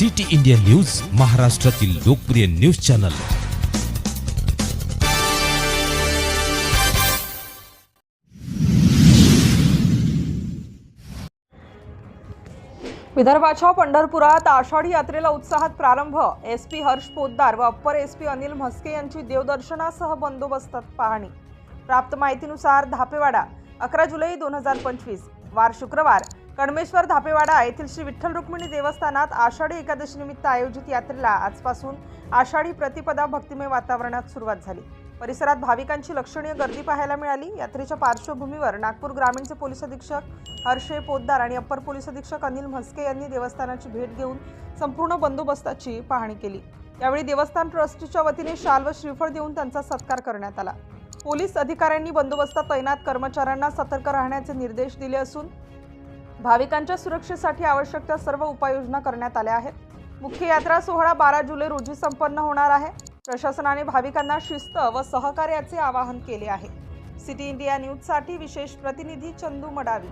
City India news महाराष्ट्रातील लोकप्रिय news channel. विदर्भाच्या पंढरपुरात आषाढी यात्रेला उत्साहात प्रारंभ. एस पी हर्ष पोद्दार व upper S P Anil Mhaske यांची देवदर्शनासह बंदोबस्तात पाहणी. प्राप्त माहितीनुसार धापेवाडा अकरा जुलै दोन हजार पंचवीस वार शुक्रवार कडमेश्वर धापेवाडा येथील श्री विठ्ठल रुक्मिणी देवस्थानात आषाढी एकादशी निमित्त आयोजित यात्रेला आजपासून आषाढी प्रतिपदा भक्तिमय वातावरणात सुरुवात झाली. परिसरात भाविकांची लक्षणीय गर्दी पाहायला मिळाली. यात्रेच्या पार्श्वभूमीवर नागपूर ग्रामीणचे पोलीस अधीक्षक हर्षे पोद्दार आणि अप्पर पोलीस अधीक्षक अनिल म्हस्के यांनी देवस्थानाची भेट घेऊन संपूर्ण बंदोबस्ताची पाहणी केली. यावेळी देवस्थान ट्रस्टच्या वतीने शाल व श्रीफळ देऊन त्यांचा सत्कार करण्यात आला. पोलीस अधिकाऱ्यांनी बंदोबस्तात तैनात कर्मचाऱ्यांना सतर्क राहण्याचे निर्देश दिले असून भाविकांच्या सुरक्षेसाठी आवश्यक त्या सर्व उपाययोजना करण्यात आल्या आहेत. मुख्य यात्रा सोहळा बारा जुलै रोजी संपन्न होणार आहे. प्रशासनाने भाविकांना शिस्त व सहकार्याचे आवाहन केले आहे. सिटी इंडिया न्यूजसाठी विशेष प्रतिनिधी चंदू मडावी.